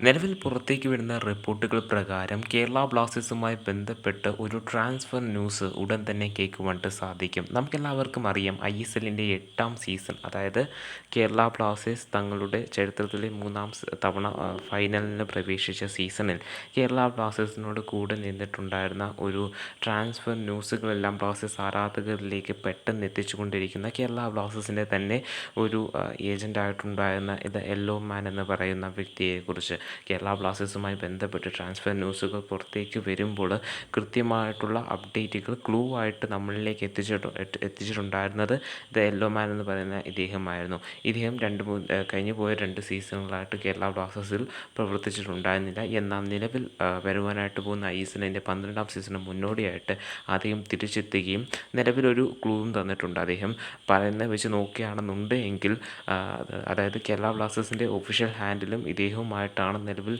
നിലവിൽ പുറത്തേക്ക് വരുന്ന റിപ്പോർട്ടുകൾ പ്രകാരം കേരള ബ്ലാസ്റ്റേഴ്സുമായി ബന്ധപ്പെട്ട് ഒരു ട്രാൻസ്ഫർ ന്യൂസ് ഉടൻ തന്നെ കേൾക്കുവാനായിട്ട് സാധിക്കും. നമുക്കെല്ലാവർക്കും അറിയാം ഐ എസ് എല്ലിന്റെ എട്ടാം സീസൺ അതായത് കേരള ബ്ലാസ്റ്റേഴ്സ് തങ്ങളുടെ ചരിത്രത്തിലെ മൂന്നാം തവണ ഫൈനലിന് പ്രവേശിച്ച സീസണിൽ കേരള ബ്ലാസ്റ്റേഴ്സിനോട് കൂടെ നിന്നിട്ടുണ്ടായിരുന്ന ഒരു ട്രാൻസ്ഫർ ന്യൂസുകളെല്ലാം ബ്ലാസ്റ്റേഴ്സ് ആരാധകരിലേക്ക് പെട്ടെന്ന് എത്തിച്ചുകൊണ്ടിരിക്കുന്ന കേരള ബ്ലാസ്റ്റേഴ്സിന്റെ തന്നെ ഒരു ഏജന്റായിട്ടുണ്ടായിരുന്ന ഇത് എല്ലോ മാൻ എന്ന് പറയുന്ന വ്യക്തിയെക്കുറിച്ച്. കേരള ബ്ലാസ്റ്റേഴ്സുമായി ബന്ധപ്പെട്ട് ട്രാൻസ്ഫർ ന്യൂസുകൾ പുറത്തേക്ക് വരുമ്പോൾ കൃത്യമായിട്ടുള്ള അപ്ഡേറ്റുകൾ ക്ലൂ ആയിട്ട് നമ്മളിലേക്ക് എത്തിച്ചിട്ട് എത്തിച്ചിട്ടുണ്ടായിരുന്നത് ദ യെല്ലോ മാൻ എന്ന് പറയുന്ന ഇദ്ദേഹമായിരുന്നു. ഇദ്ദേഹം രണ്ട് മൂന്ന് കഴിഞ്ഞു പോയ രണ്ട് സീസണുകളായിട്ട് കേരള ബ്ലാസ്റ്റേഴ്സിൽ പ്രവർത്തിച്ചിട്ടുണ്ടായിരുന്നില്ല. എന്നാൽ നിലവിൽ വരുവാനായിട്ട് പോകുന്ന ഐ എസ് എല്ലിന്റെ പന്ത്രണ്ടാം സീസണിന് മുന്നോടിയായിട്ട് അദ്ദേഹം തിരിച്ചെത്തുകയും നിലവിലൊരു ക്ലൂവും തന്നിട്ടുണ്ട്. അദ്ദേഹം പറയുന്നത് വെച്ച് നോക്കുകയാണെന്നുണ്ട് എങ്കിൽ അതായത് കേരള ബ്ലാസ്റ്റേഴ്സിന്റെ ഒഫീഷ്യൽ ഹാൻഡിലും ഇദ്ദേഹവുമായിട്ടാണ് നിലവിൽ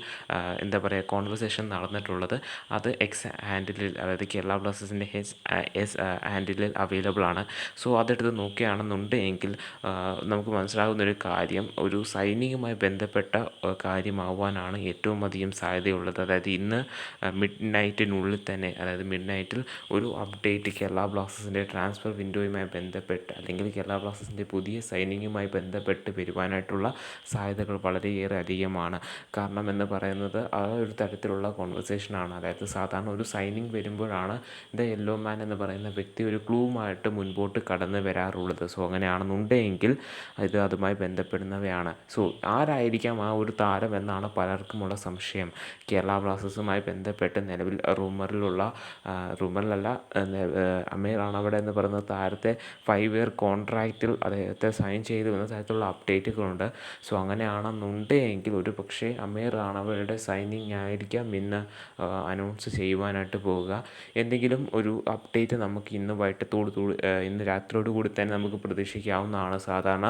എന്താ പറയുക കോൺവെർസേഷൻ നടന്നിട്ടുള്ളത്. അത് എക്സ് ഹാൻഡിലിൽ അതായത് കേരള ബ്ലാസ്റ്റേഴ്സിന്റെ എസ് എസ് ഹാൻഡിലിൽ അവൈലബിൾ ആണ്. സോ അതെടുത്ത് നോക്കുകയാണെന്നുണ്ട് എങ്കിൽ നമുക്ക് മനസ്സിലാകുന്നൊരു കാര്യം ഒരു സൈനികമായി ബന്ധപ്പെട്ട കാര്യമാവാനാണ് ഏറ്റവും അധികം സാധ്യതയുള്ളത്. അതായത് ഇന്ന് മിഡ് നൈറ്റിനുള്ളിൽ തന്നെ അതായത് മിഡ് നൈറ്റിൽ ഒരു അപ്ഡേറ്റ് കേരള ബ്ലാസ്റ്റേഴ്സിന്റെ ട്രാൻസ്ഫർ വിൻഡോയുമായി ബന്ധപ്പെട്ട് അല്ലെങ്കിൽ കേരള ബ്ലാസ്റ്റേഴ്സിന്റെ പുതിയ സൈനികമായി ബന്ധപ്പെട്ട് വരുവാനായിട്ടുള്ള സാധ്യതകൾ വളരെയേറെ അധികമാണ്. കാരണം എന്ന് പറയുന്നത് ആ ഒരു തരത്തിലുള്ള കോൺവെർസേഷനാണ് അതായത് സാധാരണ ഒരു സൈനിങ് വരുമ്പോഴാണ് ദ യെല്ലോ മാൻ എന്ന് പറയുന്ന വ്യക്തി ഒരു ക്ലൂവുമായിട്ട് മുൻപോട്ട് കടന്ന് വരാറുള്ളത്. സോ അങ്ങനെയാണെന്നുണ്ടെങ്കിൽ ഇത് അതുമായി ബന്ധപ്പെടുന്നവയാണ്. സോ ആരായിരിക്കാം ആ ഒരു താരം എന്നാണ് പലർക്കുമുള്ള സംശയം. കേരള ബ്ലാസ്റ്റേഴ്സുമായി ബന്ധപ്പെട്ട് നിലവിൽ റൂമറിലുള്ള റൂമറിലല്ല അമീർ അവിടെ എന്ന് പറയുന്ന താരത്തെ ഫൈവ് ഇയർ കോൺട്രാക്റ്റിൽ അദ്ദേഹത്തെ സൈൻ ചെയ്തു എന്ന തരത്തിലുള്ള അപ്ഡേറ്റുകളുണ്ട് സോ അങ്ങനെയാണെന്നുണ്ടെങ്കിൽ ഒരു പക്ഷേ അമീർ റാണവയുടെ സൈനിങ് ആയിരിക്കാം ഇന്ന് അനൗൺസ് ചെയ്യുവാനായിട്ട് പോവുക. എന്തെങ്കിലും ഒരു അപ്ഡേറ്റ് നമുക്ക് ഇന്ന് വൈകിട്ടത്തോടു കൂടി ഇന്ന് രാത്രിയോട് കൂടി തന്നെ നമുക്ക് പ്രതീക്ഷിക്കാവുന്നതാണ്. സാധാരണ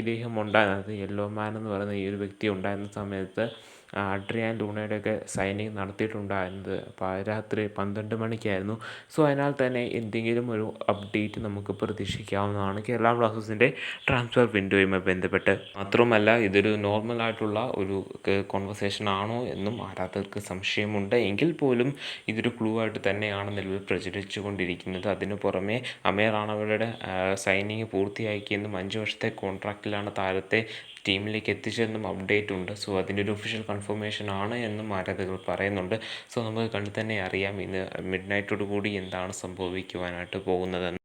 ഇദ്ദേഹം ഉണ്ടായിരുന്നത് യെല്ലോ മാൻ എന്ന് പറയുന്ന ഈ ഒരു വ്യക്തി ഉണ്ടായിരുന്ന സമയത്ത് അഡ്രിയാൻ ലൂണയുടെയൊക്കെ സൈനിങ് നടത്തിയിട്ടുണ്ടായിരുന്നത് രാത്രി പന്ത്രണ്ട് മണിക്കായിരുന്നു. സോ അതിനാൽ തന്നെ എന്തെങ്കിലും ഒരു അപ്ഡേറ്റ് നമുക്ക് പ്രതീക്ഷിക്കാവുന്നതാണ് കേരള ബ്ലാസ്റ്റേഴ്സിന്റെ ട്രാൻസ്ഫർ വിൻഡോയുമായി ബന്ധപ്പെട്ട്. മാത്രമല്ല ഇതൊരു നോർമൽ ആയിട്ടുള്ള ഒരു കോൺവെർസേഷൻ ആണോ എന്നും ആരാധകർക്ക് സംശയമുണ്ട്. എങ്കിൽ പോലും ഇതൊരു ക്ലൂ ആയിട്ട് തന്നെയാണ് നിലവിൽ പ്രചരിച്ചു കൊണ്ടിരിക്കുന്നത്. അതിനു പുറമെ അമേ റാണവരുടെ സൈനിങ് പൂർത്തിയാക്കിയെന്നും അഞ്ച് വർഷത്തെ കോൺട്രാക്റ്റിലാണ് താരത്തെ ടീമിലേക്ക് എത്തിച്ചെന്നും അപ്ഡേറ്റ് ഉണ്ട്. സോ അതിന്റെ ഒരു ഒഫീഷ്യൽ കൺഫർമേഷൻ ആണ് എന്നും ആരാധകർ പറയുന്നുണ്ട്. സോ നമുക്ക് കണ്ടു തന്നെ അറിയാം ഇന്ന് മിഡ് നൈറ്റോട് കൂടി എന്താണ് സംഭവിക്കുവാനായിട്ട് പോകുന്നതെന്ന്.